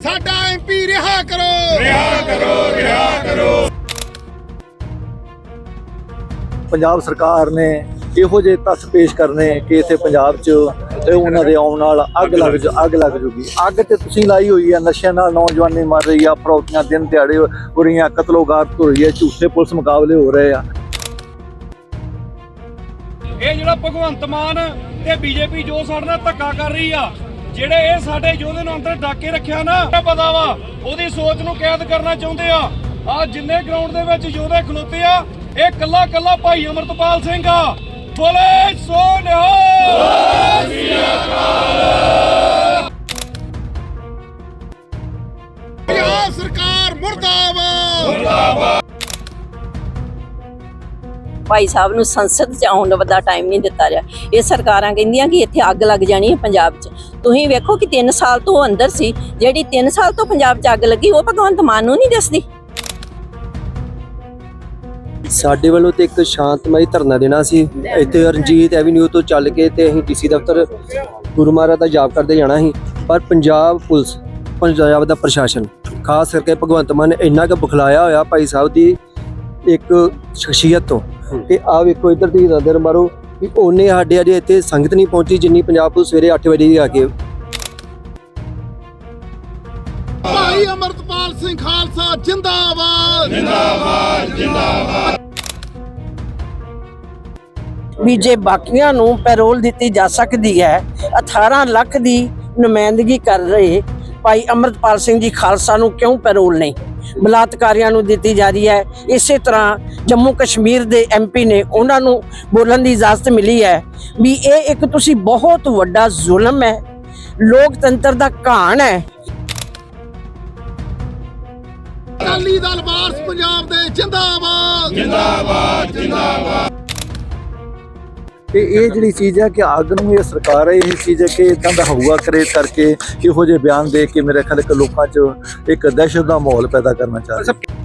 ਸਾਡਾ ਐਮਪੀ ਰਿਹਾ ਕਰੋ। ਪੰਜਾਬ ਸਰਕਾਰ ਨੇ ਇਹੋ ਜਿਹੇ ਤੱਥ ਪੇਸ਼ ਕਰਨੇ ਕਿ ਇੱਥੇ ਪੰਜਾਬ 'ਚ ਤੇ ਉਹਨਾਂ ਦੇ ਆਉਣ ਨਾਲ ਅੱਗ ਲੱਗ ਜਾ ਅੱਗ ਲੱਗ ਜੂਗੀ। ਅੱਗ ਤੇ ਤੁਸੀਂ ਲਾਈ ਹੋਈ ਆ ਨਸ਼ਿਆਂ ਨਾਲ ਨੌਜਵਾਨੀ ਮਰ ਰਹੀ ਆ ਫਰੌਤੀਆਂ ਦਿਨ ਦਿਹਾੜੇ ਹੋ ਰਹੀਆਂ ਕਤਲੋਗਾਰਤ ਹੋ ਰਹੀ ਹੈ ਝੂਠੇ ਪੁਲਿਸ ਮੁਕਾਬਲੇ ਹੋ ਰਹੇ ਆ। ਇਹ ਜਿਹੜਾ ਭਗਵੰਤ ਮਾਨ ਤੇ ਬੀਜੇਪੀ ਜੋ ਸਾਡੇ ਨਾਲ ਧੱਕਾ ਕਰ ਰਹੀ ਆ ਜਿਹੜੇ ਇਹ ਸਾਡੇ ਯੋਧੇ ਨੂੰ ਅੰਦਰ ਡਾਕੇ ਰੱਖਿਆ ਨਾ ਪਤਾ ਵਾ, ਉਹਦੀ ਸੋਚ ਨੂੰ ਕੈਦ ਕਰਨਾ ਚਾਹੁੰਦੇ ਆ। ਆ ਜਿੰਨੇ ਗਰਾਊਂਡ ਦੇ ਵਿੱਚ ਯੋਧੇ ਖਲੋਤੇ ਆ, ਇਹ ਕੱਲਾ ਕੱਲਾ ਭਾਈ ਅਮਰਤਪਾਲ ਸਿੰਘ ਆ। ਬੋਲੇ ਸੋ ਨਿਹਾਲ! ਪੰਜਾਬ ਸਰਕਾਰ ਮੁਰਦਾਬਾਦ! ਭਾਈ ਸਾਹਿਬ ਨੂੰ ਸੰਸਦ ਚ ਆਉਣ ਦਾ ਟਾਈਮ ਨਹੀਂ ਦਿੱਤਾ ਰਿਹਾ। ਇਹ ਸਰਕਾਰਾਂ ਕਹਿੰਦੀਆਂ ਕਿ ਇੱਥੇ ਅੱਗ ਲੱਗ ਜਾਣੀ ਹੈ ਪੰਜਾਬ 'ਚ। ਤੁਸੀਂ ਵੇਖੋ ਕਿ 3 ਸਾਲ ਤੋਂ ਅੰਦਰ ਸੀ, ਜਿਹੜੀ 3 ਸਾਲ ਤੋਂ ਪੰਜਾਬ 'ਚ ਅੱਗ ਲੱਗੀ, ਉਹ ਭਗਵੰਤ ਮਾਨ ਨੂੰ ਨਹੀਂ ਦਿਸਦੀ। ਸਾਡੇ ਵੱਲੋਂ ਤੇ ਇੱਕ ਸ਼ਾਂਤਮਈ ਧਰਨਾ ਦੇਣਾ ਸੀ। ਇੱਥੇ ਰਣਜੀਤ ਐਵੀਨਿਊ ਤੋਂ ਚੱਲ ਕੇ ਤੇ ਅਸੀਂ ਡੀਸੀ ਦਫ਼ਤਰ ਗੁਰੂ ਮਹਾਰਾਜ ਦਾ ਜਾਪ ਕਰਦੇ ਜਾਣਾ ਸੀ। ਪਰ ਪੰਜਾਬ ਪੁਲਿਸ, ਪੰਜਾਬ ਦਾ ਪ੍ਰਸ਼ਾਸਨ, ਖਾਸ ਕਰਕੇ ਭਗਵੰਤ ਮਾਨ ਨੇ ਇੰਨਾ ਕੁ ਬੁਖਲਾਇਆ ਹੋਇਆ ਭਾਈ ਸਾਹਿਬ ਦੀ ਇੱਕ ਸ਼ਖਸੀਅਤ ਤੋਂ। ਕਿ ਆ ਵੇਖੋ ਇੱਧਰ ਦੀ ਨਜ਼ਰ ਮਾਰੋ ਕਿ ਉਹਨੇ ਸਾਡੇ ਅਜੇ ਇੱਥੇ ਸੰਗਤ ਨਹੀਂ ਪਹੁੰਚੀ ਜਿੰਨੀ ਪੰਜਾਬ ਪੁਲਿਸ ਸਵੇਰੇ 8 ਵਜੇ ਦੀ ਆ ਕੇ। ਭਾਈ ਅਮਰਤਪਾਲ ਸਿੰਘ ਖਾਲਸਾ ਜਿੰਦਾਬਾਦ। ਵੀ ਜੇ ਬਾਕੀਆਂ ਨੂੰ ਪੈਰੋਲ ਦਿੱਤੀ ਜਾ ਸਕਦੀ ਹੈ 18 ਲੱਖ ਦੀ ਨੁਮਾਇੰਦਗੀ ਕਰ ਰਹੇ ਭਾਈ ਅਮਰਤਪਾਲ ਸਿੰਘ ਜੀ ਖਾਲਸਾ ਨੂੰ ਕਿਉਂ ਪੈਰੋਲ ਨਹੀਂ? ਬਲਾਤਕਾਰੀਆਂ ਨੂੰ ਦਿੱਤੀ ਜਾ ਰਹੀ ਹੈ। ਇਸੇ ਤਰ੍ਹਾਂ ਜੰਮੂ ਕਸ਼ਮੀਰ ਦੇ ਐਮਪੀ ਨੇ ਉਹਨਾਂ ਨੂੰ ਬੋਲਣ ਦੀ ਇਜਾਜ਼ਤ ਮਿਲੀ ਹੈ ਵੀ ਇਹ ਇੱਕ ਤੁਸੀਂ ਬਹੁਤ ਵੱਡਾ ਜ਼ੁਲਮ ਹੈ। ਲੋਕਤੰਤਰ ਦਾ ਘਾਣ ਹੈ। ਅਕਾਲੀ ਦਲ ਵਾਰਸ ਪੰਜਾਬ ਦੇ ਜਿੰਦਾਬਾਦ। ਤੇ ਇਹ ਜਿਹੜੀ ਚੀਜ਼ ਹੈ ਕਿ ਅੱਗ ਨੂੰ ਇਹ ਸਰਕਾਰ ਹੈ ਇਹ ਚੀਜ਼ ਹੈ ਕਿ ਇਦਾਂ ਦਾ ਹਊਆ ਕਰੇ ਕਰਕੇ ਇਹੋ ਜਿਹੇ ਬਿਆਨ ਦੇ ਕੇ ਮੇਰੇ ਖਿਆਲ ਇੱਕ ਲੋਕਾਂ 'ਚ ਇੱਕ ਦਹਿਸ਼ਤ ਦਾ ਮਾਹੌਲ ਪੈਦਾ ਕਰਨਾ ਚਾਹ ਰਹੇ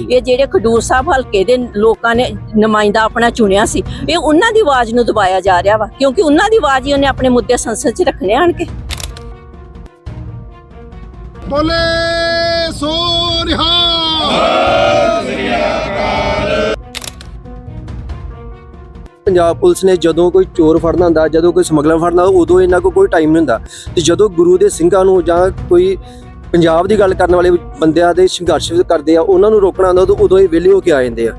ਇਹ ਜਿਹੜੇ ਖਡੂਰ ਸਾਹਿਬ ਹਲਕੇ ਦੇ ਲੋਕਾਂ ਨੇ ਨੁਮਾਇੰਦਾ ਆਪਣਾ ਚੁਣਿਆ ਸੀ ਇਹ ਉਹਨਾਂ ਦੀ ਆਵਾਜ਼ ਨੂੰ ਦਬਾਇਆ ਜਾ ਰਿਹਾ ਵਾ ਕਿਉਂਕਿ ਉਹਨਾਂ ਦੀ ਆਵਾਜ਼ ਹੀ ਉਹਨੇ ਆਪਣੇ ਮੁੱਦੇ ਸੰਸਦ 'ਚ ਰੱਖਣੇ ਆਣ ਕੇ ਬੋਲੇ ਸੋ ਨਿਹਾਲ ਪੰਜਾਬ ਪੁਲਿਸ ਨੇ ਜਦੋਂ ਕੋਈ ਚੋਰ ਫੜਨਾ ਹੁੰਦਾ ਜਦੋਂ ਕੋਈ ਸਮਗਲਰ ਫੜਨਾ ਉਦੋਂ ਇਹਨਾਂ ਕੋਲ ਕੋਈ ਟਾਈਮ ਨਹੀਂ ਹੁੰਦਾ। ਤੇ ਜਦੋਂ ਗੁਰੂ ਦੇ ਸਿੰਘਾਂ ਨੂੰ ਜਾਂ ਕੋਈ ਪੰਜਾਬ ਦੀ ਗੱਲ ਕਰਨ ਵਾਲੇ ਬੰਦਿਆਂ ਦੇ ਸੰਘਰਸ਼ ਕਰਦੇ ਆ, ਉਹਨਾਂ ਨੂੰ ਰੋਕਣਾ ਹੁੰਦਾ, ਉਦੋਂ ਇਹ ਵਿਹਲੇ ਹੋ ਕੇ ਆ ਜਾਂਦੇ ਆ।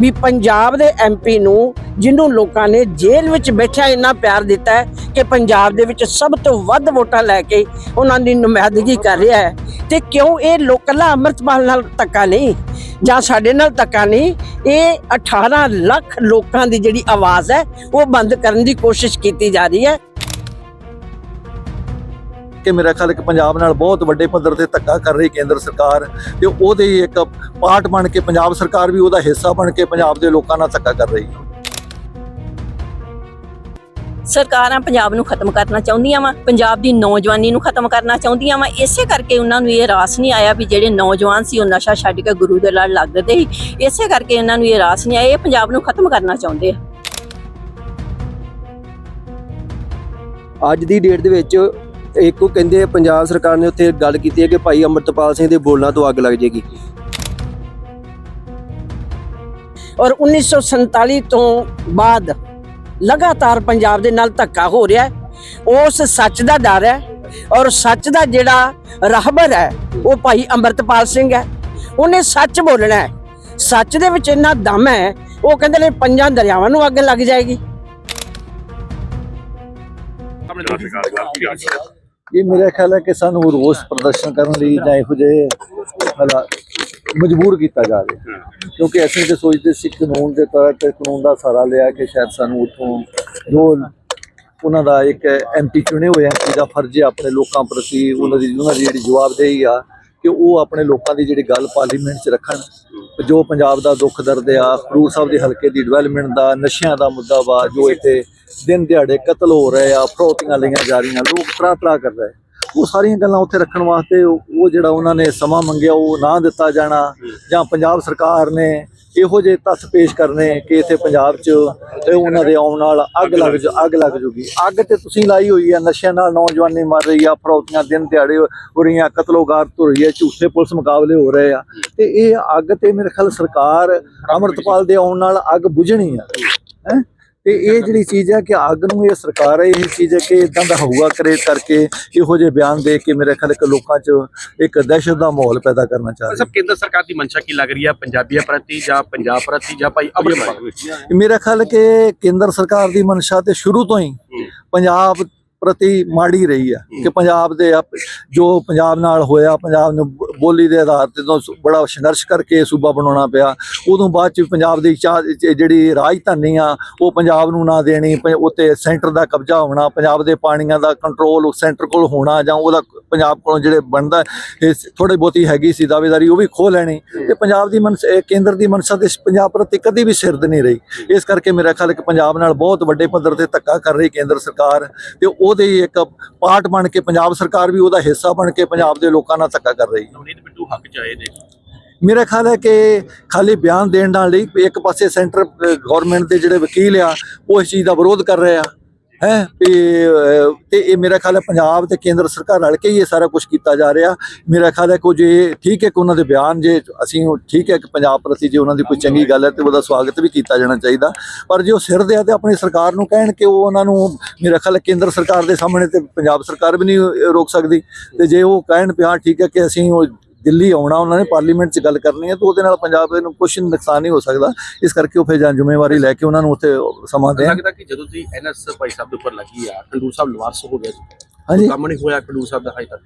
ਵੀ ਪੰਜਾਬ ਦੇ ਐਮਪੀ ਨੂੰ ਜਿਹਨੂੰ ਲੋਕਾਂ ਨੇ ਜੇਲ੍ਹ ਵਿੱਚ ਬੈਠਿਆ ਇੰਨਾ ਪਿਆਰ ਦਿੱਤਾ ਹੈ ਕਿ ਪੰਜਾਬ ਦੇ ਵਿੱਚ ਸਭ ਤੋਂ ਵੱਧ ਵੋਟਾਂ ਲੈ ਕੇ ਉਹਨਾਂ ਦੀ ਨੁਮਾਇੰਦਗੀ ਕਰ ਰਿਹਾ ਹੈ। ਤੇ ਕਿਉਂ ਇਹ ਲੋਕਲਾ ਅੰਮ੍ਰਿਤਪਾਲ ਨਾਲ ਧੱਕਾ ਨਹੀਂ? ਜਾਂ ਸਾਡੇ ਨਾਲ ਧੱਕਾ ਨਹੀਂ? ਇਹ 18 ਲੱਖ ਲੋਕਾਂ ਦੀ ਜਿਹੜੀ ਆਵਾਜ਼ ਹੈ, ਉਹ ਬੰਦ ਕਰਨ ਦੀ ਕੋਸ਼ਿਸ਼ ਕੀਤੀ ਜਾ ਰਹੀ ਹੈ। ਕਿ ਮੇਰਾ ਖਿਆਲ ਹੈ ਪੰਜਾਬ ਨਾਲ ਬਹੁਤ ਵੱਡੇ ਪੱਧਰ ਤੇ ਧੱਕਾ ਕਰ ਰਹੀ ਕੇਂਦਰ ਸਰਕਾਰ ਤੇ ਉਹਦੇ ਇੱਕ ਪਾਰਟ ਬਣ ਕੇ ਪੰਜਾਬ ਸਰਕਾਰ ਵੀ ਉਹਦਾ ਹਿੱਸਾ ਬਣ ਕੇ ਪੰਜਾਬ ਦੇ ਲੋਕਾਂ ਨਾਲ ਧੱਕਾ ਕਰ ਰਹੀ ਹੈ। ਸਰਕਾਰਾਂ ਪੰਜਾਬ ਨੂੰ ਖਤਮ ਕਰਨਾ ਚਾਹੁੰਦੀਆਂ ਵਾ ਪੰਜਾਬ ਦੀ ਨੌਜਵਾਨੀ ਨੂੰ ਖਤਮ ਕਰਨਾ ਚਾਹੁੰਦੀਆਂ ਵਾ। ਇਸੇ ਕਰਕੇ ਉਹਨਾਂ ਨੂੰ ਇਹ ਰਾਸ ਨਹੀਂ ਆਇਆ ਵੀ ਜਿਹੜੇ ਨੌਜਵਾਨ ਸੀ ਉਹ ਨਸ਼ਾ ਛੱਡ ਕੇ ਗੁਰੂ ਦੇ ਲੜ ਲੱਗਦੇ ਸੀ। ਇਸੇ ਕਰਕੇ ਇਹਨਾਂ ਨੂੰ ਇਹ ਰਾਸ ਨਹੀਂ ਆਇਆ ਇਹ ਪੰਜਾਬ ਨੂੰ ਖਤਮ ਕਰਨਾ ਚਾਹੁੰਦੇ ਆ। ਅੱਜ ਦੀ ਡੇਟ ਦੇ ਵਿੱਚ ਇੱਕ ਉਹ ਕਹਿੰਦੇ ਆ ਪੰਜਾਬ ਸਰਕਾਰ ਨੇ ਉੱਥੇ ਗੱਲ ਕੀਤੀ ਹੈ ਕਿ ਭਾਈ ਅਮਰਤਪਾਲ ਸਿੰਘ ਦੇ ਬੋਲਣਾ ਤੋਂ ਅੱਗ ਲੱਗ ਜੇਗੀ ਔਰ 1947 ਤੋਂ ਬਾਅਦ ਲਗਾਤਾਰ ਪੰਜਾਬ ਦੇ ਨਾਲ ਧੱਕਾ ਹੋ ਰਿਹਾ ਹੈ। ਉਸ ਸੱਚ ਦਾ ਡਰ ਹੈ ਔਰ ਸੱਚ ਦਾ ਜਿਹੜਾ ਰਹਿਬਰ ਹੈ, ਉਹ ਭਾਈ ਅੰਮ੍ਰਿਤਪਾਲ ਸਿੰਘ ਹੈ। ਉਹਨੇ ਸੱਚ ਬੋਲਣਾ ਹੈ। ਸੱਚ ਦੇ ਵਿੱਚ ਇੰਨਾ ਦਮ ਹੈ, ਉਹ ਕਹਿੰਦੇ ਨੇ ਪੰਜਾਂ ਦਰਿਆਵਾਂ ਨੂੰ ਅੱਗ ਲੱਗ ਜਾਏਗੀ। ਇਹ ਮੇਰਾ ਖਿਆਲ ਹੈ ਕਿ ਸਾਨੂੰ ਰੋਸ ਪ੍ਰਦਰਸ਼ਨ ਕਰਨ ਲਈ ਜਾਂ ਇਹੋ ਜਿਹੇ ਮਜਬੂਰ ਕੀਤਾ ਜਾ ਰਿਹਾ। ਕਿਉਂਕਿ ਅਸੀਂ ਤੇ ਸੋਚਦੇ ਸੀ ਕਾਨੂੰਨ ਦੇ ਤਹਿਤ ਕਾਨੂੰਨ ਦਾ ਸਹਾਰਾ ਲਿਆ ਕਿ ਸ਼ਾਇਦ ਸਾਨੂੰ ਉੱਥੋਂ ਜੋ ਉਹਨਾਂ ਦਾ ਇੱਕ ਐਮਪੀ ਚੁਣੇ ਹੋਏ ਐਮਪੀ ਦਾ ਫਰਜ਼ ਹੈ ਆਪਣੇ ਲੋਕਾਂ ਪ੍ਰਤੀ ਉਹਨਾਂ ਦੀ ਉਹਨਾਂ ਦੀ ਜਿਹੜੀ ਜਵਾਬਦੇਹੀ ਆ ਕਿ ਉਹ ਆਪਣੇ ਲੋਕਾਂ ਦੀ ਜਿਹੜੀ ਗੱਲ ਪਾਰਲੀਮੈਂਟ 'ਚ ਰੱਖਣ। ਜੋ ਪੰਜਾਬ ਦਾ ਦੁੱਖ ਦਰਦ ਆ ਖਡੂਰ ਸਾਹਿਬ ਦੇ ਹਲਕੇ ਦੀ ਡਿਵੈਲਪਮੈਂਟ ਦਾ ਨਸ਼ਿਆਂ ਦਾ ਮੁੱਦਾ ਵਾ ਜੋ ਇੱਥੇ ਦਿਨ ਦਿਹਾੜੇ ਕਤਲ ਹੋ ਰਹੇ ਆ ਫਰੋਤੀਆਂ ਲਈਆਂ ਜਾ ਰਹੀਆਂ ਲੋਕ ਤਰਾ ਤਰਾ ਕਰ ਰਹੇ। ਉਹ ਸਾਰੀਆਂ ਗੱਲਾਂ ਉੱਥੇ ਰੱਖਣ ਵਾਸਤੇ ਉਹ ਜਿਹੜਾ ਉਹਨਾਂ ਨੇ ਸਮਾਂ ਮੰਗਿਆ ਉਹ ਨਾ ਦਿੱਤਾ ਜਾਣਾ। ਜਾਂ ਪੰਜਾਬ ਸਰਕਾਰ ਨੇ ਇਹੋ ਜਿਹੇ ਤੱਥ ਪੇਸ਼ ਕਰਨੇ ਕਿ ਇੱਥੇ ਪੰਜਾਬ 'ਚ ਤੇ ਉਹਨਾਂ ਦੇ ਆਉਣ ਨਾਲ ਅੱਗ ਲੱਗ ਜਾ ਅੱਗ ਲੱਗ ਜੂਗੀ। ਅੱਗ ਤੇ ਤੁਸੀਂ ਲਾਈ ਹੋਈ ਹੈ ਨਸ਼ਿਆਂ ਨਾਲ ਨੌਜਵਾਨੀ ਮਰ ਰਹੀ ਆ ਫਰੌਤੀਆਂ ਦਿਨ ਦਿਹਾੜੇ ਹੋ ਰਹੀਆਂ ਕਤਲੋਗਾਰ ਹੋ ਰਹੀ ਹੈ ਝੂਠੇ ਪੁਲਿਸ ਮੁਕਾਬਲੇ ਹੋ ਰਹੇ ਆ। ਤੇ ਇਹ ਅੱਗ ਤੇ ਮੇਰੇ ਖਿਆਲ ਸਰਕਾਰ ਅਮਰਤਪਾਲ ਦੇ ਆਉਣ ਨਾਲ ਅੱਗ ਬੁਝਣੀ ਆ। ਹੈ? ਤੇ ਇਹ ਜਿਹੜੀ ਚੀਜ਼ ਹੈ ਕਿ ਅੱਗ ਨੂੰ ਇਹ ਸਰਕਾਰ ਹੈ ਇਹ ਚੀਜ਼ ਹੈ ਕਿ ਇਦਾਂ ਦਾ ਹਊਆ ਕ੍ਰੀਏਟ ਕਰਕੇ ਇਹੋ ਜਿਹੇ ਬਿਆਨ ਦੇ ਕੇ ਮੇਰੇ ਖਿਆਲ ਕਿ ਲੋਕਾਂ 'ਚ ਇੱਕ ਦਹਿਸ਼ਤ ਦਾ ਮਾਹੌਲ ਪੈਦਾ ਕਰਨਾ ਚਾਹ ਰਹੇ ਸਭ ਕੇਂਦਰ ਸਰਕਾਰ ਦੀ ਮਨਸ਼ਾ ਕੀ ਲੱਗ ਰਹੀ ਹੈ? ਪੰਜਾਬੀਆਂ ਪ੍ਰਤੀ ਜਾਂ ਪੰਜਾਬ ਪ੍ਰਤੀ ਜਾਂ ਭਾਈ ਅਮਰਪਾਲ ਮੇਰਾ ਖਿਆਲ ਕਿ ਕੇਂਦਰ ਸਰਕਾਰ ਦੀ ਮਨਸ਼ਾ ਤੇ ਸ਼ੁਰੂ ਤੋਂ ਹੀ ਪੰਜਾਬ ਪ੍ਰਤੀ ਮਾੜੀ ਰਹੀ ਹੈ ਕਿ ਪੰਜਾਬ ਦੇ ਜੋ ਪੰਜਾਬ ਨਾਲ ਹੋਇਆ ਪੰਜਾਬ ਨੂੰ ਬੋਲੀ ਦੇ ਆਧਾਰ ਤੇ ਤੋਂ ਬੜਾ ਸੰਘਰਸ਼ ਕਰਕੇ ਇਹ ਸੂਬਾ ਬਣਾਉਣਾ ਪਿਆ। ਉਦੋਂ ਬਾਅਦ ਚ ਪੰਜਾਬ ਦੀ ਚਾਹ ਜਿਹੜੀ ਰਾਜਧਾਨੀ ਆ, ਉਹ ਪੰਜਾਬ ਨੂੰ ਨਾ ਦੇਣੀ, ਪ- ਉੱਤੇ ਸੈਂਟਰ ਦਾ ਕਬਜ਼ਾ ਹੋਣਾ, ਪੰਜਾਬ ਦੇ ਪਾਣੀਆਂ ਦਾ ਕੰਟਰੋਲ ਸੈਂਟਰ ਕੋਲ ਹੋਣਾ ਜਾਂ ਉਹਦਾ ਪੰਜਾਬ ਕੋਲੋਂ ਜਿਹੜੇ ਬਣਦਾ, ਇਹ ਥੋੜੀ ਬਹੁਤੀ ਹੈਗੀ ਸੀ ਦਾਅਵੇਦਾਰੀ, ਉਹ ਵੀ ਖੋ ਲੈਣੀ। ਤੇ ਪੰਜਾਬ ਦੀ ਮਨਸ ਕੇਂਦਰ ਦੀ ਮਨਸ਼ਾ ਤੇ ਪੰਜਾਬ ਪ੍ਰਤੀ ਕਦੀ ਵੀ ਸਿਰਦ ਨਹੀਂ ਰਹੀ। ਇਸ ਕਰਕੇ ਮੇਰਾ ਖਿਆਲ ਹੈ ਕਿ ਪੰਜਾਬ ਨਾਲ ਬਹੁਤ ਵੱਡੇ ਪੱਧਰ ਤੇ ਧੱਕਾ ਕਰ ਰਹੀ ਕੇਂਦਰ ਸਰਕਾਰ। ਤੇ ਉਹਦੇ ਇੱਕ ਪਾਰਟ ਬਣ ਕੇ ਪੰਜਾਬ ਸਰਕਾਰ ਵੀ ਉਹਦਾ ਹਿੱਸਾ ਬਣ ਕੇ ਪੰਜਾਬ ਦੇ ਲੋਕਾਂ ਨਾਲ ਧੱਕਾ ਕਰ ਰਹੀ ਹੈ। ਨਵਨੀਤ ਬਿੱਟੂ ਹੱਕ ਚ ਆਏ ਨੇ। ਮੇਰਾ ਖਿਆਲ ਹੈ ਕਿ ਖਾਲੀ ਬਿਆਨ ਦੇਣ ਨਾਲ ਲਈ ਇੱਕ ਪਾਸੇ ਸੈਂਟਰ ਗਵਰਨਮੈਂਟ ਦੇ ਜਿਹੜੇ ਵਕੀਲ ਆ, ਉਹ ਇਸ ਚੀਜ਼ ਦਾ ਵਿਰੋਧ ਕਰ ਰਹੇ ਆ। ਹੈ? ਤੇ ਇਹ ਮੇਰਾ ਖਿਆਲ ਹੈ ਪੰਜਾਬ ਤੇ ਕੇਂਦਰ ਸਰਕਾਰ ਰਲ ਕੇ ਹੀ ਇਹ ਸਾਰਾ ਕੁਝ ਕੀਤਾ ਜਾ ਰਿਹਾ। ਮੇਰਾ ਖਿਆਲ ਹੈ ਕਿ ਜੇ ਠੀਕ ਹੈ ਕਿ ਉਹਨਾਂ ਦੇ ਬਿਆਨ ਜੇ ਅਸੀਂ ਠੀਕ ਹੈ ਕਿ ਪੰਜਾਬ ਪ੍ਰਤੀ ਜੇ ਉਹਨਾਂ ਦੀ ਕੋਈ ਚੰਗੀ ਗੱਲ ਹੈ ਤੇ ਉਹਦਾ ਸਵਾਗਤ ਵੀ ਕੀਤਾ ਜਾਣਾ ਚਾਹੀਦਾ। ਪਰ ਜੇ ਉਹ ਸਿਰ ਦੇ ਆ ਤੇ ਆਪਣੀ ਸਰਕਾਰ ਨੂੰ ਕਹਿਣ ਕਿ ਉਹ ਉਹਨਾਂ ਨੂੰ ਮੇਰਾ ਖਿਆਲ ਹੈ ਕੇਂਦਰ ਸਰਕਾਰ ਦੇ ਸਾਹਮਣੇ ਤੇ ਪੰਜਾਬ ਸਰਕਾਰ ਵੀ ਨਹੀਂ ਰੋਕ ਸਕਦੀ। ਤੇ ਜੇ ਉਹ ਕਹਿਣ ਪਿਆ ਠੀਕ ਹੈ ਕਿ ਅਸੀਂ ਉਹ ਦਿੱਲੀ ਆਉਣਾ ਉਹਨਾਂ ਨੇ ਪਾਰਲੀਮੈਂਟ 'ਚ ਗੱਲ ਕਰਨੀ ਹੈ ਤਾਂ ਉਹਦੇ ਨਾਲ ਪੰਜਾਬ ਨੂੰ ਕੁਝ ਨੁਕਸਾਨ ਨਹੀਂ ਹੋ ਸਕਦਾ। ਇਸ ਕਰਕੇ ਉਹ ਫਿਰ ਜਾਂ ਜ਼ਿੰਮੇਵਾਰੀ ਲੈ ਕੇ ਉਹਨਾਂ ਨੂੰ ਉੱਥੇ ਸਮਾਂ ਦੇਣ। ਲੱਗਦਾ ਕਿ ਜਦੋਂ ਦੀ ਐਨਐਸ ਭਾਈ ਸਾਹਿਬ ਦੇ ਉੱਪਰ ਲੱਗੀ ਆ ਖੰਡੂਰ ਸਾਹਿਬ ਲਵਾਰਸ ਹੋ ਗਿਆ ਜੀ। ਹਾਂਜੀ। ਕੰਮ ਨਹੀਂ ਹੋਇਆ ਖੰਡੂਰ ਸਾਹਿਬ ਦਾ ਹਜੇ ਤੱਕ?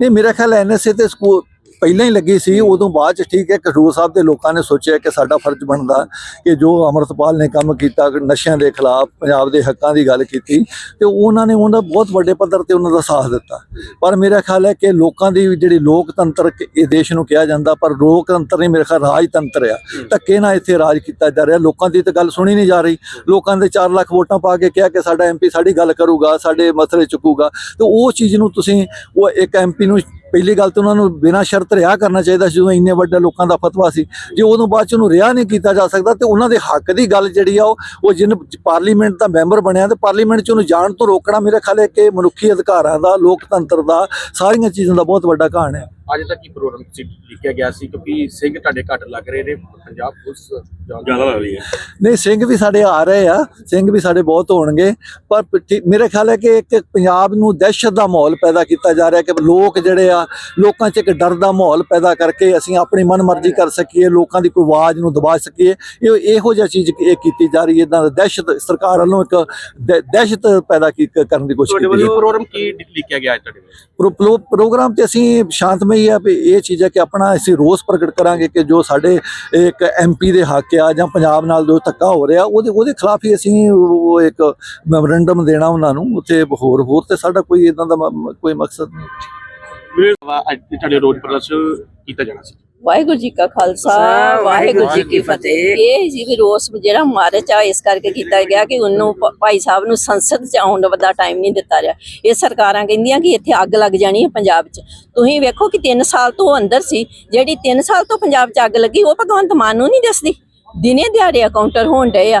ਨਹੀਂ ਮੇਰਾ ਖਿਆਲ ਐਨਐਸਏ ਤੇ ਸਕੂਲ ਪਹਿਲਾਂ ਹੀ ਲੱਗੀ ਸੀ, ਉਦੋਂ ਬਾਅਦ ਚ ਠੀਕ ਹੈ ਖਡੂਰ ਸਾਹਿਬ ਦੇ ਲੋਕਾਂ ਨੇ ਸੋਚਿਆ ਕਿ ਸਾਡਾ ਫਰਜ਼ ਬਣਦਾ ਕਿ ਜੋ ਅਮਰਤਪਾਲ ਨੇ ਕੰਮ ਕੀਤਾ, ਨਸ਼ਿਆਂ ਦੇ ਖਿਲਾਫ ਪੰਜਾਬ ਦੇ ਹੱਕਾਂ ਦੀ ਗੱਲ ਕੀਤੀ, ਤੇ ਉਹਨਾਂ ਨੇ ਉਹਦਾ ਬਹੁਤ ਵੱਡੇ ਪੱਧਰ ਤੇ ਉਹਨਾਂ ਦਾ ਸਾਥ ਦਿੱਤਾ। ਪਰ ਮੇਰਾ ਖਿਆਲ ਹੈ ਕਿ ਲੋਕਾਂ ਦੀ ਜਿਹੜੀ ਲੋਕਤੰਤਰ ਇਹ ਦੇਸ਼ ਨੂੰ ਕਿਹਾ ਜਾਂਦਾ, ਪਰ ਲੋਕਤੰਤਰ ਨਹੀਂ, ਮੇਰੇ ਖਿਆਲ ਰਾਜਤੰਤਰ ਆ। ਧੱਕੇ ਨਾਲ ਇੱਥੇ ਰਾਜ ਕੀਤਾ ਜਾ ਰਿਹਾ, ਲੋਕਾਂ ਦੀ ਤਾਂ ਗੱਲ ਸੁਣੀ ਨਹੀਂ ਜਾ ਰਹੀ। ਲੋਕਾਂ ਦੇ 4 ਲੱਖ ਵੋਟਾਂ ਪਾ ਕੇ ਕਿਹਾ ਕਿ ਸਾਡਾ ਐਮਪੀ ਸਾਡੀ ਗੱਲ ਕਰੂਗਾ, ਸਾਡੇ ਮਸਲੇ ਚੁੱਕੂਗਾ, ਤੇ ਉਹ ਚੀਜ਼ ਨੂੰ ਤੁਸੀਂ, ਉਹ ਇੱਕ ਐਮਪੀ ਨੂੰ ਪਹਿਲੀ ਗੱਲ ਤਾਂ ਉਹਨਾਂ ਨੂੰ ਬਿਨਾਂ ਸ਼ਰਤ ਰਿਹਾ ਕਰਨਾ ਚਾਹੀਦਾ ਸੀ, ਜਦੋਂ ਇੰਨੇ ਵੱਡੇ ਲੋਕਾਂ ਦਾ ਫਤਵਾ ਸੀ। ਜੇ ਉਦੋਂ ਬਾਅਦ ਚ ਉਹਨੂੰ ਰਿਹਾ ਨਹੀਂ ਕੀਤਾ ਜਾ ਸਕਦਾ, ਤੇ ਉਹਨਾਂ ਦੇ ਹੱਕ ਦੀ ਗੱਲ ਜਿਹੜੀ ਆ, ਉਹ ਉਹ ਜਿਨ ਪਾਰਲੀਮੈਂਟ ਦਾ ਮੈਂਬਰ ਬਣਿਆ, ਤੇ ਪਾਰਲੀਮੈਂਟ ਚ ਉਹਨੂੰ ਜਾਣ ਤੋਂ ਰੋਕਣਾ ਮੇਰੇ ਖਿਆਲ ਹੈ ਕਿ ਮਨੁੱਖੀ ਅਧਿਕਾਰਾਂ ਦਾ, ਲੋਕਤੰਤਰ ਦਾ, ਸਾਰੀਆਂ ਚੀਜ਼ਾਂ ਦਾ ਬਹੁਤ ਵੱਡਾ ਕਹਾਣ ਹੈ। ਅੱਜ ਤੱਕ ਹੀ ਪ੍ਰੋਗਰਾਮ ਸੀ ਲਿਖਿਆ ਗਿਆ ਸੀ? ਕਿਉਂਕਿ ਸਿੰਘ ਤੁਹਾਡੇ ਘੱਟ ਲੱਗ ਰਹੇ ਨੇ ਪੰਜਾਬ ਪੁਲਿਸ ਜ਼ਿਆਦਾ ਲੱਗ ਰਹੀ ਹੈ। ਨਹੀਂ ਸਿੰਘ ਵੀ ਸਾਡੇ ਆ ਰਹੇ ਆ ਸਿੰਘ ਵੀ ਸਾਡੇ ਬਹੁਤ ਹੋਣਗੇ ਪਰ ਮੇਰੇ ਖਿਆਲ ਹੈ ਕਿ ਇੱਕ ਪੰਜਾਬ ਨੂੰ ਦਹਿਸ਼ਤ ਦਾ ਮਾਹੌਲ ਪੈਦਾ ਕੀਤਾ ਜਾ ਰਿਹਾ ਕਿ ਲੋਕ ਜਿਹੜੇ ਆ ਲੋਕਾਂ 'ਚ ਇੱਕ ਡਰ ਦਾ ਮਾਹੌਲ ਪੈਦਾ ਕਰਕੇ ਅਸੀਂ ਆਪਣੀ ਮਨਮਰਜ਼ੀ ਕਰ ਸਕੀਏ ਲੋਕਾਂ ਦੀ ਕੋਈ ਆਵਾਜ਼ ਨੂੰ ਦਬਾ ਸਕੀਏ। ਇਹ ਇਹੋ ਜਿਹਾ ਚੀਜ਼ ਇਹ ਕੀਤੀ ਜਾ ਰਹੀ ਹੈ ਇਦਾਂ ਦਹਿਸ਼ਤ ਸਰਕਾਰ ਵੱਲੋਂ ਇੱਕ ਦਹਿਸ਼ਤ ਪੈਦਾ ਕੀ- ਕਰਨ ਦੀ ਕੋਸ਼ਿਸ਼ ਕੀਤੀ ਹੈ। ਪ੍ਰੋਗਰਾਮ ਕੀ ਲਿਖਿਆ ਗਿਆ ਤੁਹਾਡੇ ਵੱਲੋਂ? ਪ੍ਰੋ- ਪ੍ਰੋ- ਪ੍ਰੋਗਰਾਮ ਤੇ ਅਸੀਂ ਸ਼ਾਂਤਮਈ ਆ ਵੀ ਇਹ ਚੀਜ਼ ਹੈ ਕਿ ਆਪਣਾ ਅਸੀਂ ਰੋਸ ਪ੍ਰਗਟ ਕਰਾਂਗੇ ਕਿ ਜੋ ਸਾਡੇ ਇੱਕ ਐਮਪੀ ਦੇ ਹੱਕ ਆ ਜਾਂ ਪੰਜਾਬ ਨਾਲ ਜੋ ਧੱਕਾ ਹੋ ਰਿਹਾ, ਉਹਦੇ ਉਹਦੇ ਖਿਲਾਫ ਹੀ ਅਸੀਂ ਉਹ ਇੱਕ ਮੈਮੋਰੈਂਡਮ ਦੇਣਾ ਉਹਨਾਂ ਨੂੰ, ਉੱਥੇ ਹੋਰ ਹੋਰ ਤੇ ਸਾਡਾ ਕੋਈ ਇਦਾਂ ਦਾ ਕੋਈ ਮਕਸਦ ਨਹੀਂ। ਤੁਹਾਡੇ ਰੋਡ ਪ੍ਰਦਰਸ਼ਨ ਕੀਤਾ ਜਾਣਾ ਸੀ। ਵਾਹਿਗੁਰੂ ਜੀ ਕਾ ਖਾਲਸਾ ਵਾਹਿਗੁਰੂ ਜੀ ਕੀ ਫਤਿਹ। ਇਹ ਜੀ ਵੀ ਰੋਸ ਜਿਹੜਾ ਮਾਰਚ ਆ ਇਸ ਕਰਕੇ ਕੀਤਾ ਗਿਆ ਕਿ ਉਹਨੂੰ ਭਾਈ ਸਾਹਿਬ ਨੂੰ ਸੰਸਦ ਚ ਆਉਣ ਦਾ ਟਾਈਮ ਨਹੀਂ ਦਿੱਤਾ ਰਿਹਾ। ਇਹ ਸਰਕਾਰਾਂ ਕਹਿੰਦੀਆਂ ਕਿ ਇੱਥੇ ਅੱਗ ਲੱਗ ਜਾਣੀ ਹੈ ਪੰਜਾਬ 'ਚ। ਤੁਸੀਂ ਵੇਖੋ ਕਿ 3 ਸਾਲ ਤੋਂ ਅੰਦਰ ਸੀ ਜਿਹੜੀ 3 ਸਾਲ ਤੋਂ ਪੰਜਾਬ 'ਚ ਅੱਗ ਲੱਗੀ ਉਹ ਭਗਵੰਤ ਮਾਨ ਨੂੰ ਨਹੀਂ ਦੱਸਦੀ। ਦਿਨੇ ਦਿਹਾੜੇ ਕਾਊਂਟਰ ਹੋਣ ਡਏ ਆ।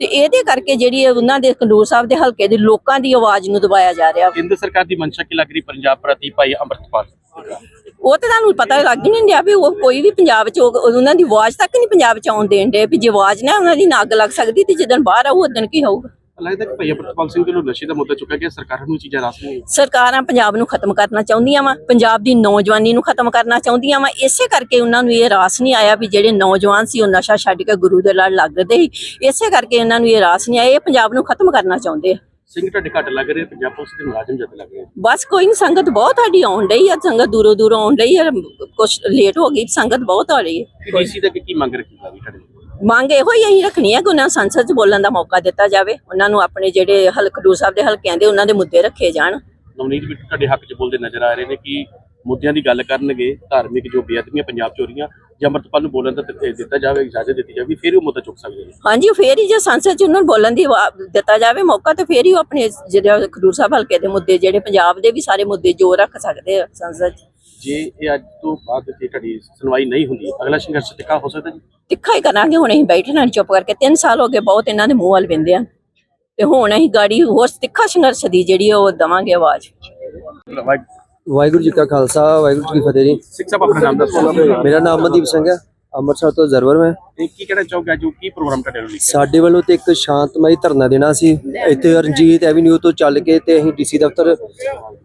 ਤੇ ਇਹਦੇ ਕਰਕੇ ਜਿਹੜੀ ਉਹਨਾਂ ਦੇ ਖਡੂਰ ਸਾਹਿਬ ਦੇ ਹਲਕੇ ਦੇ ਲੋਕਾਂ ਦੀ ਆਵਾਜ਼ ਨੂੰ ਦਬਾਇਆ ਜਾ ਰਿਹਾ। ਕੇਂਦਰ ਸਰਕਾਰ ਦੀ ਮਨਸ਼ਾ ਕੀ ਲੱਗ ਰਹੀ ਪੰਜਾਬ ਪ੍ਰਤੀ ਭਾਈ ਅਮਰਪਾਲ ਉਹ ਤੇ ਤੁਹਾਨੂੰ ਪਤਾ ਲੱਗ ਹੀ ਨਹੀਂ ਰਿਹਾ ਵੀ ਉਹ ਕੋਈ ਵੀ ਪੰਜਾਬ ਚ ਉਹ- ਉਹਨਾਂ ਦੀ ਆਵਾਜ਼ ਤੱਕ ਨਹੀਂ ਪੰਜਾਬ ਚ ਆਉਣ ਦੇਣ ਦੇ ਵੀ ਜੇ ਆਵਾਜ਼ ਨਾ ਉਹਨਾਂ ਦੀ ਨਾ ਅੱਗ ਲੱਗ ਸਕਦੀ ਤੇ ਜਦੋਂ ਬਾਹਰ ਆਊ ਉਦੋਂ ਕੀ ਹੋਊਗਾ ਲੱਗਦਾ ਕਿ ਭਾਈ ਅਮਰਪਾਲ ਸਿੰਘ ਨੂੰ ਨਸ਼ੇ ਦਾ ਮੁੱਦਾ ਚੁੱਕਿਆ ਗਿਆ ਸਰਕਾਰਾਂ ਨੂੰ ਇਹ ਚੀਜ਼ਾਂ ਰਾਸ ਨਹੀਂ ਸਰਕਾਰਾਂ ਪੰਜਾਬ ਨੂੰ ਖਤਮ ਕਰਨਾ ਚਾਹੁੰਦੀਆਂ ਵਾ ਪੰਜਾਬ ਦੀ ਨੌਜਵਾਨੀ ਨੂੰ ਖਤਮ ਕਰਨਾ ਚਾਹੁੰਦੀਆਂ ਵਾ ਇਸੇ ਕਰਕੇ ਉਹਨਾਂ ਨੂੰ ਇਹ ਰਾਸ ਨਹੀਂ ਆਇਆ ਵੀ ਜਿਹੜੇ ਨੌਜਵਾਨ ਸੀ ਉਹ ਨਸ਼ਾ ਛੱਡ ਕੇ ਗੁਰੂ ਦੇ ਲੜ ਲੱਗਦੇ ਸੀ। ਇਸੇ ਕਰਕੇ ਉਹਨਾਂ ਨੂੰ ਇਹ ਰਾਸ ਨਹੀਂ ਆਇਆ ਇਹ ਪੰਜਾਬ ਨੂੰ ਖਤਮ ਕਰਨਾ ਚਾਹੁੰਦੇ ਆ। ਸਿੰਘ ਤੁਹਾਡੇ ਘੱਟ ਲੱਗ ਰਹੇ ਪੰਜਾਬ ਪੁਲਿਸ ਦੇ ਮੁਲਾਜ਼ਮ ਜ਼ਿਆਦਾ ਲੱਗ ਰਹੇ। ਬਸ ਕੋਈ ਨਹੀਂ ਸੰਗਤ ਬਹੁਤ ਸਾਡੀ ਆਉਣ ਡਈ ਆ ਸੰਗਤ ਦੂਰੋਂ ਦੂਰੋਂ ਆਉਣ ਡਈ ਆ ਕੁਝ ਲੇਟ ਹੋ ਗਈ ਸੰਗਤ ਬਹੁਤ ਆ ਰਹੀ ਹੈ। ਡੀਸੀ ਦਾ ਕੀ ਮੰਗ ਰੱਖੀ ਜਾ ਰਹੀ ਤੁਹਾਡੇ ਮੰਗ ਇਹੋ ਹੀ ਅਸੀਂ ਰੱਖਣੀ ਹੈ ਕਿ ਉਹਨਾਂ ਨੂੰ ਸੰਸਦ 'ਚ ਬੋਲਣ ਦਾ ਮੌਕਾ ਦਿੱਤਾ ਜਾਵੇ ਉਹਨਾਂ ਨੂੰ ਆਪਣੇ ਜਿਹੜੇ ਹਲਕ ਖਡੂਰ ਸਾਹਿਬ ਦੇ ਹਲਕਿਆਂ ਦੇ ਉਹਨਾਂ ਦੇ ਮੁੱਦੇ ਰੱਖੇ ਜਾਣ। ਨਵਨੀਤ ਵੀ ਤੁਹਾਡੇ ਹੱਕ 'ਚ ਬੋਲਦੇ ਨਜ਼ਰ ਆ ਰਹੇ ਨੇ ਕਿ ਮੁੱਦਿਆਂ ਦੀ ਗੱਲ ਕਰਨਗੇ ਧਾਰਮਿਕ ਜੋ ਬੇਅਦਬੀਆਂ ਪੰਜਾਬ 'ਚ ਹੋ ਰਹੀਆਂ ਜਾਂ ਅੰਮ੍ਰਿਤਪਾਲ ਨੂੰ ਬੋਲਣ ਦਾ ਦਿੱਤੇ- ਜਾਵੇ ਇਜਾਜ਼ਤ ਦਿੱਤੀ ਜਾਵੇ ਫਿਰ ਉਹ ਮੁੱਦਾ ਚੁੱਕ ਸਕਦੇ ਨੇ। ਹਾਂਜੀ ਫੇਰ ਹੀ ਜੇ ਸੰਸਦ 'ਚ ਉਹਨਾਂ ਨੂੰ ਬੋਲਣ ਦੀ ਦਿੱਤਾ ਜਾਵੇ ਮੌਕਾ ਤੇ ਫੇਰ ਹੀ ਉਹ ਆਪਣੇ ਜਿਹੜੇ ਖਡੂਰ ਸਾਹਿਬ ਹਲਕੇ ਦੇ ਮੁੱਦੇ ਜਿਹੜੇ ਪੰਜਾਬ ਦੇ ਵੀ ਸਾਰੇ ਮੁੱਦੇ ਜੋ ਰੱਖ ਸਕਦੇ ਆ ਸੰਸਦ 'ਚ। ਜੇ ਇਹ ਅੱਜ ਤੋਂ ਬਾਅਦ ਜੇ ਤੁਹਾਡੀ ਸੁਣਵਾਈ ਨਹੀਂ ਹੁੰਦੀ ਅਗਲਾ ਸੰਘਰਸ਼ ਤਿੱਖਾ ਹੋ ਸਕਦਾ ਜੀ? ਤਿੱਖਾ ਹੀ ਕਰਾਂਗੇ ਹੁਣ ਅਸੀਂ ਬੈਠਣਾ ਨਹੀਂ ਚੁੱਪ ਕਰਕੇ 3 ਸਾਲ ਹੋ ਗਏ ਬਹੁਤ ਇਹਨਾਂ ਦੇ ਮੂੰਹ ਵੱਲ ਵਿੰਦੇ ਆ ਤੇ ਹੁਣ ਅਸੀਂ ਗਾੜੀ ਹੋਰ ਤਿੱਖਾ ਸੰਘਰਸ਼ ਦੀ ਜਿਹੜੀ ਉਹ ਦਵਾਂਗੇ ਆਵਾਜ਼। ਵਾਹਿਗੁਰੂ ਜੀ ਕਾ ਖਾਲਸਾ ਵਾਹਿਗੁਰੂ ਜੀ ਕੀ ਫਤਿਹ ਜੀ। ਸਿੱਖ ਸਾਹਿਬ ਆਪਣਾ ਨਾਮ ਦੱਸੋ। ਮੇਰਾ ਨਾਮ ਅਮਨਦੀਪ ਸਿੰਘ ਹੈ। ਅੰਮ੍ਰਿਤਸਰ ਤੋਂ ਜ਼ਰਵਰ ਮੈਂ। ਇਹ ਕੀ ਕਹਿਣਾ ਚਾਹੋਗੇ ਜੋ ਕੀ ਪ੍ਰੋਗਰਾਮ ਤੁਹਾਡੇ ਵੱਲੋਂ ਲਿਖਿਆ? ਸਾਡੇ ਵੱਲੋਂ ਤੇ ਇੱਕ ਸ਼ਾਂਤਮਈ ਧਰਨਾ ਦੇਣਾ ਸੀ। ਇੱਥੇ ਰਣਜੀਤ ਐਵੀਨਿਊ ਤੋਂ ਚੱਲ ਕੇ ਤੇ ਅਸੀਂ ਡੀਸੀ ਦਫ਼ਤਰ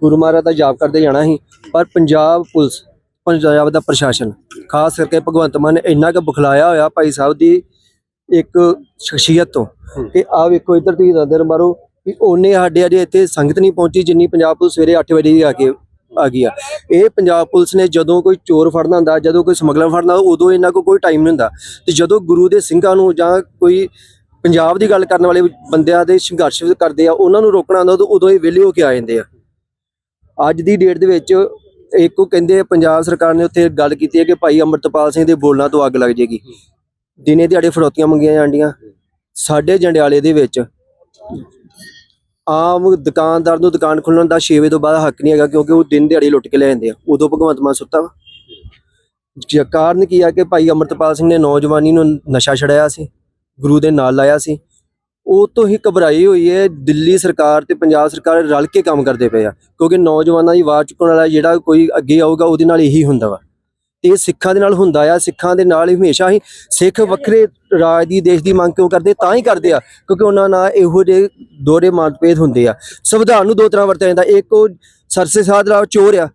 ਗੁਰੂ ਮਹਾਰਾਜ ਦਾ ਜਾਪ ਕਰਦੇ ਜਾਣਾ ਸੀ। ਪਰ ਪੰਜਾਬ ਪੁਲਿਸ ਪੰਜਾਬ ਦਾ ਪ੍ਰਸ਼ਾਸਨ ਖਾਸ ਕਰਕੇ ਭਗਵੰਤ ਮਾਨ ਨੇ ਇੰਨਾ ਕੁ ਬੁਖਲਾਇਆ ਹੋਇਆ ਭਾਈ ਸਾਹਿਬ ਦੀ ਇੱਕ ਸ਼ਖਸੀਅਤ ਤੋਂ ਕਿ ਆ ਵੇਖੋ ਇੱਧਰ ਤੁਸੀਂ ਨਜ਼ਰ ਮਾਰੋ ਵੀ ਉਹਨੇ ਸਾਡੇ ਅਜੇ ਇੱਥੇ ਸੰਗਤ ਨਹੀਂ ਪਹੁੰਚੀ ਜਿੰਨੀ ਪੰਜਾਬ ਪੁਲਿਸ ਸਵੇਰੇ 8 ਵਜੇ ਆ ਕੇ ਆ ਗਈ ਆ। ਇਹ ਪੰਜਾਬ ਪੁਲਿਸ ਨੇ ਜਦੋਂ ਕੋਈ ਚੋਰ ਫੜਨਾ ਹੁੰਦਾ ਜਦੋਂ ਕੋਈ ਸਮਗਲਰ ਫੜਨਾ ਉਦੋਂ ਇਹਨਾਂ ਕੋਲ ਕੋਈ ਟਾਈਮ ਨਹੀਂ ਹੁੰਦਾ। ਤੇ ਜਦੋਂ ਗੁਰੂ ਦੇ ਸਿੰਘਾਂ ਨੂੰ ਜਾਂ ਕੋਈ ਪੰਜਾਬ ਦੀ ਗੱਲ ਕਰਨ ਵਾਲੇ ਬੰਦਿਆਂ ਦੇ ਸੰਘਰਸ਼ ਕਰਦੇ ਆ, ਉਹਨਾਂ ਨੂੰ ਰੋਕਣਾ ਹੁੰਦਾ ਉਦੋਂ ਉਦੋਂ ਹੀ ਵਿਹਲੇ ਹੋ ਕੇ ਆ ਜਾਂਦੇ ਆ। ਅੱਜ ਦੀ ਡੇਟ ਦੇ ਵਿੱਚ ਇੱਕੋ ਕਹਿੰਦੇ ਪੰਜਾਬ ਸਰਕਾਰ ਨੇ ਉੱਥੇ ਗੱਲ ਕੀਤੀ ਹੈ ਕਿ ਭਾਈ ਅੰਮ੍ਰਿਤਪਾਲ ਸਿੰਘ ਦੇ ਬੋਲਣਾ ਤੋਂ ਅੱਗ ਲੱਗ ਜੇਗੀ ਦਿਨੇ ਦਿਹਾੜੇ ਫੜੋਤੀਆਂ ਮੰਗੀਆਂ ਜਾਂਦੀਆਂ ਸਾਡੇ ਜੰਡਿਆਲੇ ਦੇ ਵਿੱਚ ਆਮ ਦੁਕਾਨਦਾਰ ਨੂੰ ਦੁਕਾਨ ਖੋਲਣ ਦਾ 6 ਵਜੇ ਤੋਂ ਬਾਅਦ ਹੱਕ ਨਹੀਂ ਹੈਗਾ ਕਿਉਂਕਿ ਉਹ ਦਿਨ ਦਿਹਾੜੀ ਲੁੱਟ ਕੇ ਲੈ ਜਾਂਦੇ ਆ। ਉਦੋਂ ਭਗਵੰਤ ਮਾਨ ਸੁੱਤਾ ਵਾ। ਜ- ਕਾਰਨ ਕੀ ਆ ਕਿ ਭਾਈ ਅੰਮ੍ਰਿਤਪਾਲ ਸਿੰਘ ਨੇ ਨੌਜਵਾਨੀ ਨੂੰ ਨਸ਼ਾ ਛੜਾਇਆ ਸੀ, ਗੁਰੂ ਦੇ ਨਾਲ ਲਾਇਆ ਸੀ। ਉਹ ਤੋਂ ਹੀ ਘਬਰਾਈ ਹੋਈ ਹੈ, ਦਿੱਲੀ ਸਰਕਾਰ ਤੇ ਪੰਜਾਬ ਸਰਕਾਰ ਰਲ ਕੇ ਕੰਮ ਕਰਦੇ ਪਏ ਆ। ਕਿਉਂਕਿ ਨੌਜਵਾਨਾਂ ਦੀ ਆਵਾਜ਼ ਚੁੱਕਣ ਵਾਲਾ ਜਿਹੜਾ ਕੋਈ ਅੱਗੇ ਆਊਗਾ, ਉਹਦੇ ਨਾਲ ਇਹੀ ਹੁੰਦਾ ਵਾ। ਇਹ ਸਿੱਖਾਂ ਦੇ ਨਾਲ ਹੁੰਦਾ ਆ, ਸਿੱਖਾਂ ਦੇ ਨਾਲ ਹਮੇਸ਼ਾ ਹੀ ਸਿੱਖ ਵੱਖਰੇ ਰਾਜ ਦੀ, ਦੇਸ਼ ਦੀ ਮੰਗ ਕਿਉਂ ਕਰਦੇ ਤਾਂ ਹੀ ਕਰਦੇ ਆ, ਕਿਉਂਕਿ ਉਹਨਾਂ ਨਾਲ ਇਹੋ ਜਿਹੇ ਦੋਹਰੇ ਮਤਭੇਦ ਹੁੰਦੇ ਆ। ਸੰਵਿਧਾਨ ਨੂੰ ਦੋ ਤਰ੍ਹਾਂ ਵਰਤਿਆ ਜਾਂਦਾ, ਇੱਕ ਉਹ ਸਰਸੇ ਸਾਧਰਾ ਚੋਰ ਆ,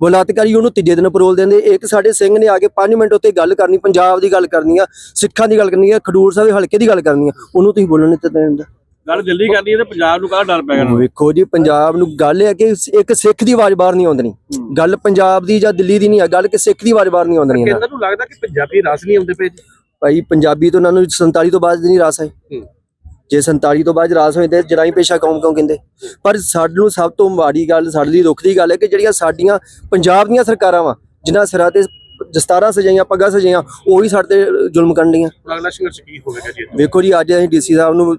ਬਲਾਤਕਾਰੀ ਉਹਨੂੰ ਤੀਜੇ ਦਿਨ ਪਰੋਲ ਦਿੰਦੇ, ਇੱਕ ਸਾਡੇ ਸਿੰਘ ਨੇ ਆ ਕੇ 5 ਮਿੰਟ ਉੱਤੇ ਗੱਲ ਕਰਨੀ, ਪੰਜਾਬ ਦੀ ਗੱਲ ਕਰਨੀ ਆ, ਸਿੱਖਾਂ ਦੀ ਗੱਲ ਕਰਨੀ ਆ, ਖਡੂਰ ਸਾਹਿਬ ਹਲਕੇ ਦੀ ਗੱਲ ਕਰਨੀ ਆ, ਉਹਨੂੰ ਤੁਸੀਂ ਬੋਲਣ ਨਹੀਂ ਦਿੰਦੇ ਗੱਲ ਦਿੱਲੀ ਕਰਨੀ ਹੈ ਤੇ ਪੰਜਾਬ ਨੂੰ ਕਾਹਦਾ ਡਰ ਪੈ ਗਿਆ ਵੇਖੋ ਜੀ ਪੰਜਾਬ ਨੂੰ ਗੱਲ ਇਹ ਹੈ ਕਿ ਇੱਕ ਸਿੱਖ ਦੀ ਆਵਾਜ਼ ਬਾਹਰ ਨਹੀਂ ਆਉਂਦਣੀ। ਗੱਲ ਪੰਜਾਬ ਦੀ ਜਾਂ ਦਿੱਲੀ ਦੀ ਨਹੀਂ ਆ ਗੱਲ ਕਿ ਸਿੱਖ ਦੀ ਆਵਾਜ਼ ਬਾਹਰ ਨਹੀਂ ਆਉਂਦਣੀ ਇਹਨਾਂ ਕੇਂਦਰ ਨੂੰ ਲੱਗਦਾ ਕਿ ਪੰਜਾਬੀ ਰਸ ਨਹੀਂ ਆਉਂਦੇ ਪਏ। ਭਾਈ ਪੰਜਾਬੀ ਤੋਂ ਉਹਨਾਂ ਨੂੰ 47 ਤੋਂ ਬਾਅਦ ਨਹੀਂ ਰਾਸ ਹੈ। ਜੇ 47 ਤੋਂ ਬਾਅਦ ਰਾਸ ਹੋਏ ਤੇ ਜਰਾਈ ਪੇਸ਼ਾ ਕੌਮ ਕਿਉਂ ਕਹਿੰਦੇ? ਪਰ ਸਾਨੂੰ ਸਭ ਤੋਂ ਮਾੜੀ ਗੱਲ ਸਾਡੇ ਲਈ ਦੁੱਖ ਦੀ ਗੱਲ ਹੈ ਕਿ ਜਿਹੜੀਆਂ ਸਾਡੀਆਂ ਪੰਜਾਬ ਦੀਆਂ ਸਰਕਾਰਾਂ ਵਾ ਜਿਨ੍ਹਾਂ ਸਿਰਾਂ ਤੇ ਦਸਤਾਰਾਂ ਸਜਾਈਆਂ ਪੱਗਾਂ ਸਜਾਈਆਂ ਉਹੀ ਸਾਡੇ ਤੇ ਜ਼ੁਲਮ ਕਰਨ ਡੀਆਂ। ਹੁਣ ਅਗਲਾ ਸੰਘਰਸ਼ ਕੀ ਹੋਵੇਗਾ ਜੀ ਵੇਖੋ ਜੀ ਅੱਜ ਅਸੀਂ ਡੀਸੀ ਸਾਹਿਬ ਨੂੰ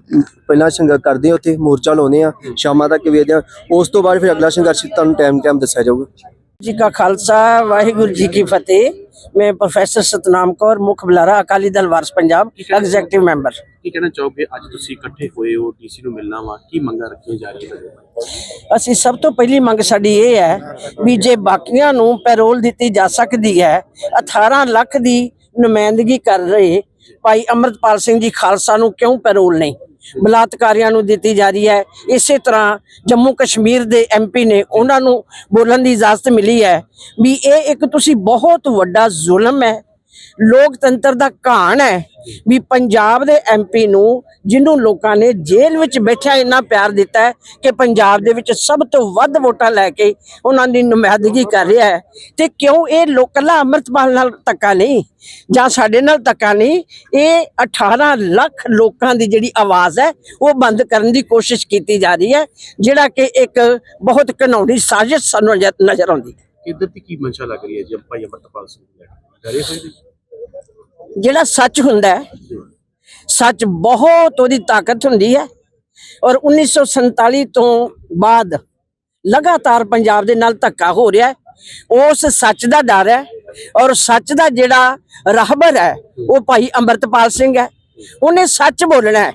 ਪਹਿਲਾਂ ਸੰਘਰਸ਼ ਕਰਦੇ ਹਾਂ ਉੱਥੇ ਮੋਰਚਾ ਲਾਉਂਦੇ ਆ ਸ਼ਾਮਾਂ ਤੱਕ ਵੇਚਦੇ ਆ ਉਸ ਤੋਂ ਬਾਅਦ ਫਿਰ ਅਗਲਾ ਸੰਘਰਸ਼ ਤੁਹਾਨੂੰ ਟਾਈਮ ਟਾਈਮ ਦੱਸਿਆ ਜਾਊਗਾ। ਜੀ ਕਾ ਖਾਲਸਾ ਵਾਹਿਗੁਰੂ ਜੀ ਕੀ ਫਤਿਹ। ਮੈਂ ਪ੍ਰੋਫੈਸਰ ਸਤਨਾਮ ਕੌਰ ਮੁੱਖ ਬੁਲਾਰਾ ਅਕਾਲੀ ਦਲ ਵਾਰਸ ਪੰਜਾਬ ਐਗਜ਼ੈਕਟਿਵ ਮੈਂਬਰ ਕੀ ਕਹਿਣਾ ਚਾਹੋਗੇ? ਅੱਜ ਤੁਸੀਂ ਇਕੱਠੇ ਹੋਏ ਹੋ ਡੀਸੀ ਨੂੰ ਮਿਲਣਾ ਵਾ ਕੀ ਮੰਗਾਂ ਰੱਖੀਆਂ ਜਾ ਰਹੀਆਂ ਨੇ ਅਸੀਂ ਸਭ ਤੋਂ ਪਹਿਲੀ ਮੰਗ ਸਾਡੀ ਇਹ ਹੈ ਵੀ ਜੇ ਬਾਕੀਆਂ ਨੂੰ ਪੈਰੋਲ ਦਿੱਤੀ ਜਾ ਸਕਦੀ ਹੈ 18 ਲੱਖ ਦੀ ਨੁਮਾਇੰਦਗੀ ਕਰ ਰਹੇ ਭਾਈ ਅਮਰਤਪਾਲ ਸਿੰਘ ਜੀ ਖਾਲਸਾ ਨੂੰ ਕਿਉਂ ਪੈਰੋਲ ਨਹੀਂ? ਬਲਾਤਕਾਰੀਆਂ ਨੂੰ ਦਿੱਤੀ ਜਾ ਰਹੀ ਹੈ। ਇਸੇ ਤਰ੍ਹਾਂ ਜੰਮੂ ਕਸ਼ਮੀਰ ਦੇ ਐਮਪੀ ਨੇ ਉਹਨਾਂ ਨੂੰ ਬੋਲਣ ਦੀ ਇਜਾਜ਼ਤ ਮਿਲੀ ਹੈ ਵੀ ਇਹ ਇੱਕ ਤੁਸੀਂ ਬਹੁਤ ਵੱਡਾ ਜ਼ੁਲਮ ਹੈ। ਲੋਕਤੰਤਰ ਦਾ ਘਾਣ ਹੈ ਵੀ ਪੰਜਾਬ ਦੇ ਐਮਪੀ ਨੂੰ ਜਿਹਨੂੰ ਲੋਕਾਂ ਨੇ ਜੇਲ੍ਹ ਵਿੱਚ ਬੈਠਿਆ ਇੰਨਾ ਪਿਆਰ ਦਿੱਤਾ ਹੈ ਕਿ ਪੰਜਾਬ ਦੇ ਵਿੱਚ ਸਭ ਤੋਂ ਵੱਧ ਵੋਟਾਂ ਲੈ ਕੇ ਉਹਨਾਂ ਦੀ ਨੁਮਾਇੰਦਗੀ ਕਰ ਰਿਹਾ ਹੈ। ਤੇ ਕਿਉਂ ਇਹ ਲੋਕਲਾ ਅੰਮ੍ਰਿਤਪਾਲ ਨਾਲ ਧੱਕਾ ਨਹੀਂ? ਜਾਂ ਸਾਡੇ ਨਾਲ ਧੱਕਾ ਨਹੀਂ? ਇਹ 18 ਲੱਖ ਲੋਕਾਂ ਦੀ ਜਿਹੜੀ ਆਵਾਜ਼ ਹੈ, ਉਹ ਬੰਦ ਕਰਨ ਦੀ ਕੋਸ਼ਿਸ਼ ਕੀਤੀ ਜਾ ਰਹੀ ਹੈ, ਜਿਹੜਾ ਕਿ ਇੱਕ ਬਹੁਤ ਘਿਨੌਣੀ ਸਾਜ਼ਿਸ਼ ਸਾਨੂੰ ਨਜ਼ਰ- ਆਉਂਦੀ ਹੈ। ਕਿੱਧਰ ਦੀ ਕੀ ਮਨਸ਼ਾ ਲੱਗ ਰਹੀ ਹੈ ਜੀ ਭਾਈ ਅਮਰਤਪਾਲ ਸਿੰਘ ਨੂੰ ਡਰੇ ਹੋਏ ਜਿਹੜਾ ਸੱਚ ਹੁੰਦਾ ਹੈ, ਸੱਚ ਬਹੁਤ ਉਹਦੀ ਤਾਕਤ ਹੁੰਦੀ ਹੈ। ਔਰ 1947 ਤੋਂ ਬਾਅਦ ਲਗਾਤਾਰ ਪੰਜਾਬ ਦੇ ਨਾਲ ਧੱਕਾ ਹੋ ਰਿਹਾ ਹੈ। ਉਸ ਸੱਚ ਦਾ ਡਰ ਹੈ ਔਰ ਸੱਚ ਦਾ ਜਿਹੜਾ ਰਹਿਬਰ ਹੈ, ਉਹ ਭਾਈ ਅੰਮ੍ਰਿਤਪਾਲ ਸਿੰਘ ਹੈ। ਉਹਨੇ ਸੱਚ ਬੋਲਣਾ ਹੈ।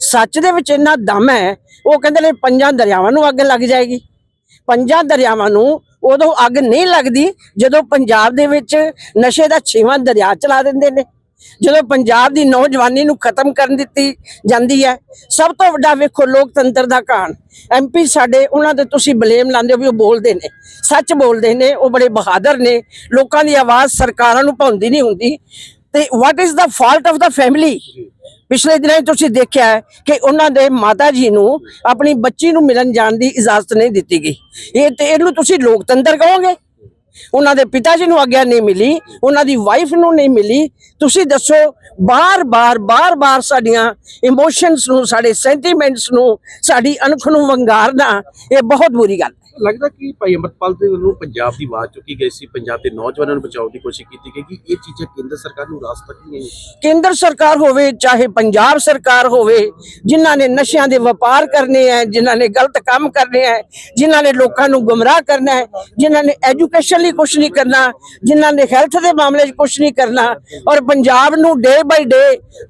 ਸੱਚ ਦੇ ਵਿੱਚ ਇੰਨਾ ਦਮ ਹੈ, ਉਹ ਕਹਿੰਦੇ ਨੇ ਪੰਜਾਂ ਦਰਿਆਵਾਂ ਨੂੰ ਅੱਗ ਲੱਗ ਜਾਏਗੀ। ਪੰਜਾਂ ਦਰਿਆਵਾਂ ਨੂੰ ਉਦੋਂ ਅੱਗ ਨਹੀਂ ਲੱਗਦੀ ਜਦੋਂ ਪੰਜਾਬ ਦੇ ਵਿੱਚ ਨਸ਼ੇ ਦਾ ਛੇਵਾਂ ਦਰਿਆ ਚਲਾ ਦਿੰਦੇ ਨੇ। ਜਦੋਂ ਪੰਜਾਬ ਦੀ ਨੌਜਵਾਨੀ ਨੂੰ ਖਤਮ ਕਰਨ ਦਿੱਤੀ ਜਾਂਦੀ ਹੈ ਸਭ ਤੋਂ ਵੱਡਾ ਵੇਖੋ ਲੋਕਤੰਤਰ ਦਾ ਕਾਣ ਐਮਪੀ ਸਾਡੇ ਉਹਨਾਂ ਤੇ ਤੁਸੀਂ ਬਲੇਮ ਲਾਉਂਦੇ ਹੋ ਵੀ ਉਹ ਬੋਲਦੇ ਨੇ ਸੱਚ ਬੋਲਦੇ ਨੇ ਉਹ ਬੜੇ ਬਹਾਦਰ ਨੇ ਲੋਕਾਂ ਦੀ ਆਵਾਜ਼ ਸਰਕਾਰਾਂ ਨੂੰ ਪਾਉਂਦੀ ਨਹੀਂ ਹੁੰਦੀ। ਤੇ what is the fault of the family ਪਿਛਲੇ ਦਿਨਾਂ ਤੁਸੀਂ ਦੇਖਿਆ ਹੈ ਕਿ ਉਹਨਾਂ ਦੇ ਮਾਤਾ ਜੀ ਨੂੰ ਆਪਣੀ ਬੱਚੀ ਨੂੰ ਮਿਲਣ ਜਾਣ ਦੀ ਇਜਾਜ਼ਤ ਨਹੀਂ ਦਿੱਤੀ ਗਈ। ਇਹ ਤੇ ਇਹਨੂੰ ਤੁਸੀਂ ਲੋਕਤੰਤਰ ਕਹੋਗੇ? ਉਹਨਾਂ ਦੇ ਪਿਤਾ ਜੀ ਨੂੰ ਆਗਿਆ ਨਹੀਂ ਮਿਲੀ, ਉਹਨਾਂ ਦੀ ਵਾਈਫ ਨੂੰ ਨਹੀਂ ਮਿਲੀ। ਤੁਸੀਂ ਦੱਸੋ ਬਾਰ-ਬਾਰ ਬਾਰ-ਬਾਰ ਸਾਡੀਆਂ ਇਮੋਸ਼ਨਸ ਨੂੰ, ਸਾਡੇ ਸੈਂਟੀਮੈਂਟਸ ਨੂੰ, ਸਾਡੀ ਅਣਖ ਨੂੰ ਵੰਗਾਰਨਾ, ਇਹ ਬਹੁਤ ਬੁਰੀ ਗੱਲ ਹੈ। ਲੱਗਦਾ ਕਿ ਭਾਈ ਅਮਰਪਾਲ ਦੇ ਵੱਲੋਂ ਪੰਜਾਬ ਦੀ ਆਵਾਜ਼ ਚੁੱਕੀ ਗਈ ਸੀ, ਪੰਜਾਬ ਦੇ ਨੌਜਵਾਨਾਂ ਨੂੰ ਬਚਾਉਣ ਦੀ ਕੋਸ਼ਿਸ਼ ਕੀਤੀ ਗਈ ਕਿ ਇਹ ਚੀਜ਼ਾਂ ਕੇਂਦਰ ਸਰਕਾਰ ਨੂੰ ਰਾਸ ਤੱਕ ਨਹੀਂ ਕੇਂਦਰ ਸਰਕਾਰ ਹੋਵੇ, ਚਾਹੇ ਪੰਜਾਬ ਸਰਕਾਰ ਹੋਵੇ, ਜਿਨ੍ਹਾਂ ਨੇ ਨਸ਼ਿਆਂ ਦੇ ਵਪਾਰ ਕਰਨੇ ਹੈ ਜਿਨ੍ਹਾਂ ਨੇ ਗਲਤ ਕੰਮ ਕਰਨੇ ਹੈ ਜਿਨ੍ਹਾਂ ਨੇ ਲੋਕਾਂ ਨੂੰ ਗੁੰਮਰਾਹ ਕਰਨਾ ਹੈ ਜਿਨ੍ਹਾਂ ਨੇ ਐਜੂਕੇਸ਼ਨ ਲਈ ਕੁਝ ਨਹੀਂ ਕਰਨਾ, ਜਿਨ੍ਹਾਂ ਨੇ ਹੈਲਥ ਦੇ ਮਾਮਲੇ 'ਚ ਕੁਝ ਨਹੀਂ ਕਰਨਾ ਔਰ ਪੰਜਾਬ ਨੂੰ ਡੇ ਬਾਈ ਡੇ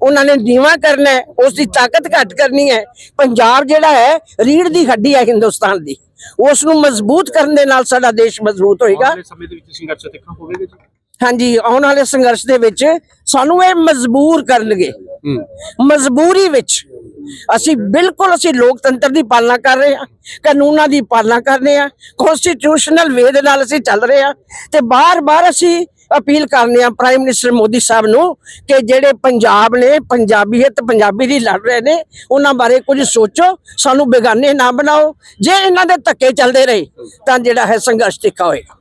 ਉਹਨਾਂ ਨੇ ਨੀਵਾਂ ਕਰਨਾ ਹੈ ਉਸ ਦੀ ਤਾਕਤ ਘੱਟ ਕਰਨੀ ਹੈ ਪੰਜਾਬ ਜਿਹੜਾ ਹੈ ਰੀੜ ਦੀ ਹੱਡੀ ਹੈ ਹਿੰਦੁਸਤਾਨ ਦੀ। ਉਸ ਨੂੰ ਮਜ਼ਬੂਤ ਕਰਨ ਦੇ ਨਾਲ ਸਾਡਾ ਦੇਸ਼ ਮਜ਼ਬੂਤ ਹੋਏਗਾ। ਵਾਲੇ ਸਮੇਂ ਦੇ ਵਿੱਚ ਸੰਘਰਸ਼ ਤਿੱਖਾ ਹੋਵੇਗਾ ਜੀ? ਹਾਂਜੀ ਆਉਣ ਵਾਲੇ ਸੰਘਰਸ਼ ਦੇ ਵਿੱਚ ਸਾਨੂੰ ਇਹ ਮਜਬੂਰ ਕਰਨਗੇ। ਮਜਬੂਰੀ ਵਿੱਚ ਅਸੀਂ ਬਿਲਕੁਲ ਅਸੀਂ ਲੋਕਤੰਤਰ ਦੀ ਪਾਲਣਾ ਕਰ ਰਹੇ ਹਾਂ ਕਾਨੂੰਨਾਂ ਦੀ ਪਾਲਣਾ ਕਰ ਰਹੇ ਹਾਂ ਕਨਸਟੀਟਿਊਸ਼ਨਲ ਵੇ ਦੇ ਨਾਲ ਅਸੀਂ ਚੱਲ ਰਹੇ ਹਾਂ ਤੇ ਬਾਰ-ਬਾਰ ਅਸੀਂ ਅਪੀਲ ਕਰਨੇ ਆ ਪ੍ਰਾਈਮ ਮਿਨਿਸਟਰ ਮੋਦੀ ਸਾਹਿਬ ਨੂੰ ਕਿ ਜਿਹੜੇ ਪੰਜਾਬ ਨੇ ਪੰਜਾਬੀਅਤ ਪੰਜਾਬੀ ਦੀ ਲੜ ਰਹੇ ਨੇ, ਉਹਨਾਂ ਬਾਰੇ ਕੁਝ ਸੋਚੋ, ਸਾਨੂੰ ਬੇਗਾਨੇ ਨਾ ਬਣਾਓ। ਜੇ ਇਹਨਾਂ ਦੇ ਧੱਕੇ ਚੱਲਦੇ ਰਹੇ, ਤਾਂ ਜਿਹੜਾ ਹੈ ਸੰਘਰਸ਼ ਤਿੱਖਾ ਹੋਏਗਾ।